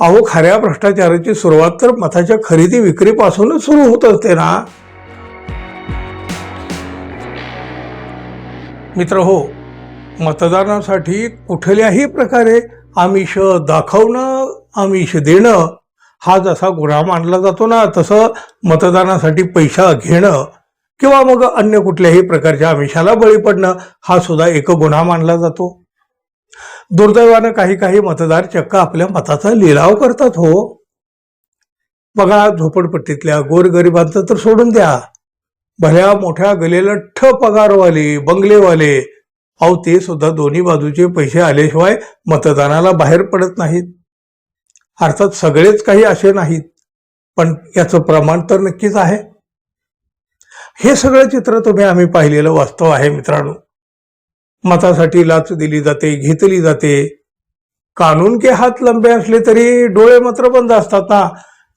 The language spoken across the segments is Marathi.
अहो खऱ्या भ्रष्टाचाराची सुरुवात तर मताच्या खरेदी विक्रीपासूनच सुरू होत असते ना? मित्र हो मतदानासाठी कुठल्याही प्रकारे आमिष दाखवणं आमिष देणं हा जसा गुन्हा मानला जातो ना तसं मतदानासाठी पैसा घेणं किंवा मग अन्य कुठल्याही प्रकारच्या आमिषाला बळी पडणं हा सुद्धा एक गुन्हा मानला जातो. दुर्दैवानं काही काही मतदार चक्क आपल्या मताचा लिलाव करतात हो. बघा झोपडपट्टीतल्या गोरगरिबांचं तर सोडून द्या. भल्या मोठ्या गलेलठ्ठ पगारवाले बंगलेवाले. अहो ते सुद्धा दोन्ही बाजूचे पैसे आल्याशिवाय मतदानाला बाहेर पडत नाहीत. अर्थात सगळेच काही असे नाहीत पण याचं प्रमाण तर नक्कीच आहे. हे सगळं चित्र तुम्ही आम्ही पाहिलेलं वास्तव आहे मित्रांनो. मतासाठी लाच दिली जाते घेतली जाते. कानून के हात लंबे असले तरी डोळे मात्र बंद असतात ना.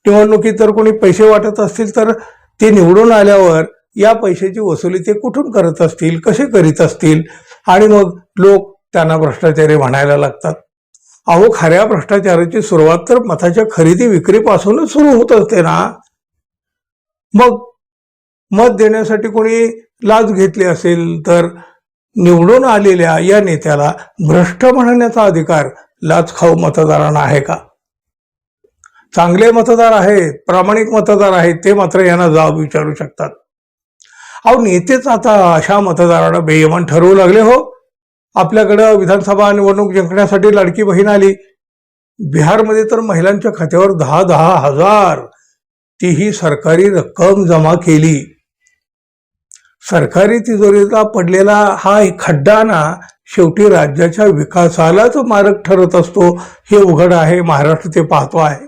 निवडणुकीत जर कोणी पैसे वाटत असतील तर ते निवडून आल्यावर या पैशाची वसुली ते कुठून करत असतील कसे करीत असतील? आणि मग लोक त्यांना भ्रष्टाचारी म्हणायला लागतात. अहो खऱ्या भ्रष्टाचाराची सुरुवात तर मताच्या खरेदी विक्रीपासूनच सुरू होत असते ना. मग मत देण्यासाठी कोणी लाच घेतली असेल तर निवडून आलेल्या या नेत्याला भ्रष्ट म्हणण्याचा अधिकार लाचखाऊ मतदारांना आहे का? चांगले मतदार आहेत प्रामाणिक मतदार आहेत ते मात्र यांना जाब विचारू शकतात. अहो नेतेच आता अशा मतदारांना बेयमान ठरवू लागले हो. आपल्याकडं विधानसभा निवडणूक जिंकण्यासाठी लाडकी बहीण आली. बिहारमध्ये तर महिलांच्या खात्यावर दहा दहा हजार. तीही सरकारी रक्कम जमा केली. सरकारी तिजोरीला पडलेला हा एक खड्डा ना शेवटी राज्याच्या विकासालाच मारक ठरत असतो हे उघड आहे महाराष्ट्र ते पाहतो आहे.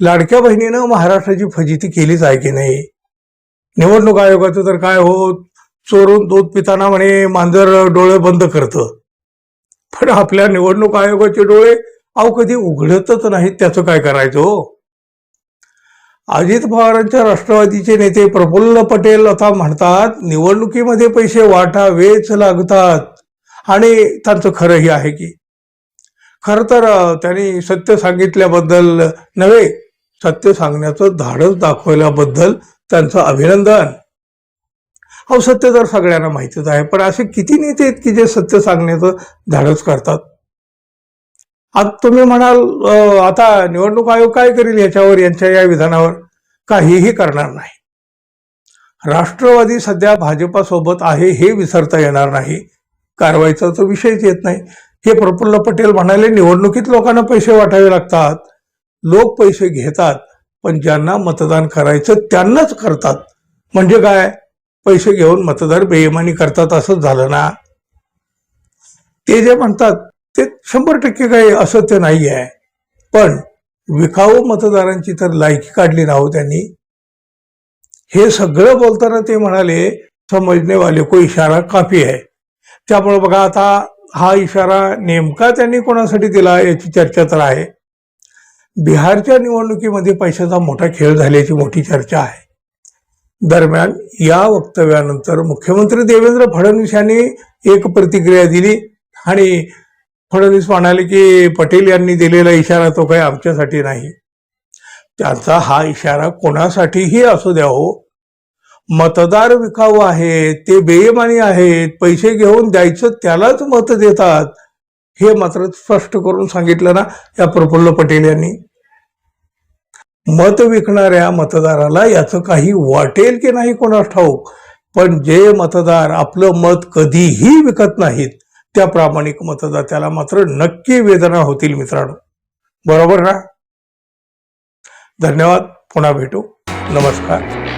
लाडक्या बहिणीनं महाराष्ट्राची फजिती केलीच आहे की नाही? निवडणूक आयोगाचं तर काय हो चोरून दूध पिताना म्हणे मांजर डोळे बंद करतं. पण आपल्या निवडणूक आयोगाचे डोळे अहो कधी उघडतच नाहीत त्याचं काय करायचं हो? अजित पवारांच्या राष्ट्रवादीचे नेते प्रफुल्ल पटेल आता म्हणतात निवडणुकीमध्ये पैसे वाटावेच लागतात. आणि त्यांचं खरंही आहे की. खरं तर त्यांनी सत्य सांगितल्याबद्दल नव्हे सत्य सांगण्याचं धाडस दाखवल्याबद्दल त्यांचं अभिनंदन. अहो सत्य तर सगळ्यांना माहितीच आहे पण असे किती नेते आहेत की जे सत्य सांगण्याचं धाडस करतात? आता तुम्ही म्हणाल आता निवडणूक आयोग काय करेल याच्यावर यांच्या या विधानावर? काहीही करणार नाही. राष्ट्रवादी सध्या भाजपासोबत आहे हे विसरता येणार नाही. कारवाईचा तो विषयच येत नाही. हे प्रफुल्ल पटेल म्हणाले निवडणुकीत लोकांना पैसे वाटावे लागतात. लोक पैसे घेतात पण ज्यांना मतदान करायचं त्यांनाच करतात. म्हणजे काय? पैसे घेऊन मतदार बेईमानी करतात असंच झालं ना? ते जे म्हणतात ते शंभर टक्के काही असत्य नाही आहे. पण विकाऊ मतदारांची तर लायकी काढली ना हो त्यांनी. हे सगळं बोलताना ते म्हणाले समजणे वाले को इशारा काफी आहे त्यामुळे बघा आता हा इशारा नेमका त्यांनी कोणासाठी दिला याची चर्चा तर आहे. बिहारच्या निवडणुकीमध्ये पैशाचा मोठा खेळ झाल्याची मोठी चर्चा आहे. दरम्यान या वक्तव्यानंतर मुख्यमंत्री देवेंद्र फडणवीस यांनी एक प्रतिक्रिया दिली आणि फडणवीस म्हणाले की पटेल यांनी दिलेला इशारा तो काही आमच्यासाठी नाही. त्यांचा हा इशारा कोणासाठीही असू द्या हो. मतदार विकाऊ आहेत ते बेईमानी आहेत पैसे घेऊन द्यायचं त्यालाच मत देतात हे मात्र स्पष्ट करून सांगितलं ना या प्रफुल्ल पटेल यांनी. मत विकणाऱ्या मतदाराला याचं काही वाटेल की नाही कोणास ठाऊक पण जे मतदार आपलं मत कधीही विकत नाहीत त्या प्रामाणिक मतदात्याला मात्र नक्की वेदना होतील मित्रांनो. बरोबर ना? धन्यवाद. पुन्हा भेटू. नमस्कार.